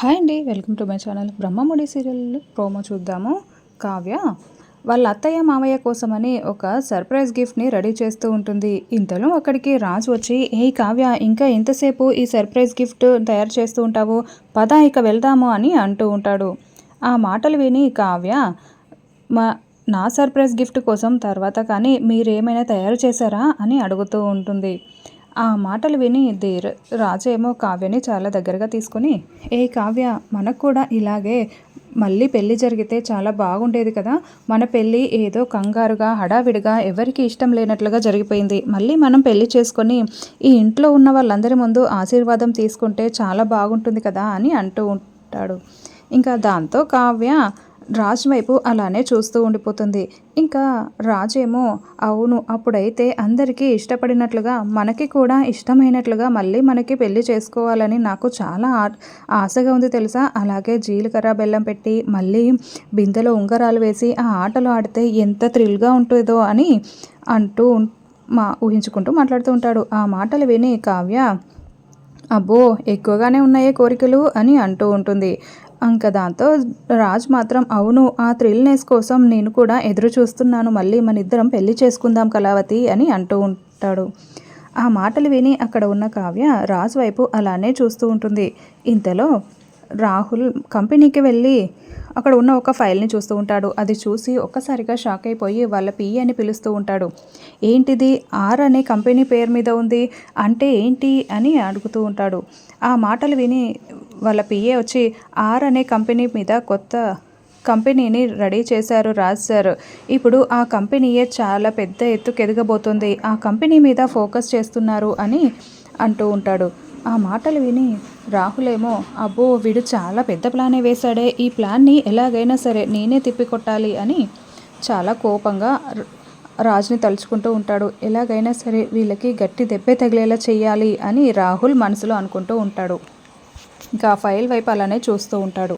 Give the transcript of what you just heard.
Hi అండి welcome to my channel. Brahmamudi serial promo చూద్దాము. కావ్య వాళ్ళ అత్తయ్య మామయ్య కోసమని ఒక సర్ప్రైజ్ గిఫ్ట్ని రెడీ చేస్తూ ఉంటుంది. ఇంతలో అక్కడికి రాజు వచ్చి ఏ కావ్య ఇంకా ఎంతసేపు ఈ సర్ప్రైజ్ గిఫ్ట్ తయారు చేస్తూ ఉంటావు? పద ఇక వెళ్దాము అని అంటూ ఉంటాడు. ఆ మాటలు విని కావ్య మా నా సర్ప్రైజ్ గిఫ్ట్ కోసం తర్వాత కానీ మీరేమైనా తయారు చేశారా? అని అడుగుతూ ఉంటుంది. ఆ మాటలు విని ధీర్ రాజేమో కావ్యని చాలా దగ్గరగా తీసుకొని ఏ కావ్య మనకు కూడా ఇలాగే మళ్ళీ పెళ్ళి జరిగితే చాలా బాగుండేది కదా. మన పెళ్ళి ఏదో కంగారుగా హడావిడిగా ఎవరికి ఇష్టం లేనట్లుగా జరిగిపోయింది. మళ్ళీ మనం పెళ్ళి చేసుకొని ఈ ఇంట్లో ఉన్న వాళ్ళందరి ముందు ఆశీర్వాదం తీసుకుంటే చాలా బాగుంటుంది కదా అని అంటూ ఉంటాడు. ఇంకా దాంతో కావ్య రాజ్ వైపు అలానే చూస్తూ ఉండిపోతుంది. ఇంకా రాజేమో అవును అప్పుడైతే అందరికీ ఇష్టపడినట్లుగా మనకి కూడా ఇష్టమైనట్లుగా మళ్ళీ మనకి పెళ్ళి చేసుకోవాలని నాకు చాలా ఆశగా ఉంది తెలుసా? అలాగే జీలకర్ర బెల్లం పెట్టి మళ్ళీ బిందెలో ఉంగరాలు వేసి ఆ ఆటలు ఆడితే ఎంత థ్రిల్గా ఉంటుందో అని అంటూ మా ఊహించుకుంటూ మాట్లాడుతూ ఉంటాడు. ఆ మాటలు విని కావ్య అబ్బో ఎక్కువగానే ఉన్నాయే కోరికలు అని అంటూ ఉంటుంది. ఇంకా దాంతో రాజ్ మాత్రం అవును ఆ థ్రిల్నెస్ కోసం నేను కూడా ఎదురు చూస్తున్నాను మళ్ళీ మన ఇద్దరం పెళ్ళి చేసుకుందాం కళావతి అని అంటూ ఉంటాడు. ఆ మాటలు విని అక్కడ ఉన్న కావ్య రాజ్ వైపు అలానే చూస్తూ ఉంటుంది. ఇంతలో రాహుల్ కంపెనీకి వెళ్ళి అక్కడ ఉన్న ఒక ఫైల్ని చూస్తూ ఉంటాడు. అది చూసి ఒక్కసారిగా షాక్ అయిపోయి వాళ్ళ పిఏ అని పిలుస్తూ ఉంటాడు. ఏంటిది? ఆర్ అనే కంపెనీ పేరు మీద ఉంది. అంటే ఏంటి? అని అడుగుతూ ఉంటాడు. ఆ మాటలు విని వాళ్ళ పిఏ వచ్చి ఆర్ అనే కంపెనీ మీద కొత్త కంపెనీని రెడీ చేశారు రాజ్ సార్. ఇప్పుడు ఆ కంపెనీయే చాలా పెద్ద ఎత్తుకు ఎదగబోతుంది ఆ కంపెనీ మీద ఫోకస్ చేస్తున్నారు అని అంటూ ఉంటాడు. ఆ మాటలు విని రాహులేమో అబ్బో వీడు చాలా పెద్ద ప్లానే వేశాడే. ఈ ప్లాన్ని ఎలాగైనా సరే నేనే తిప్పికొట్టాలి అని చాలా కోపంగా రాజుని తలుచుకుంటూ ఉంటాడు. ఎలాగైనా సరే వీళ్ళకి గట్టి దెబ్బే తగిలేలా చేయాలి అని రాహుల్ మనసులో అనుకుంటూ ఉంటాడు. ఇంకా ఫైల్ వైపు అలానే చూస్తూ ఉంటాడు.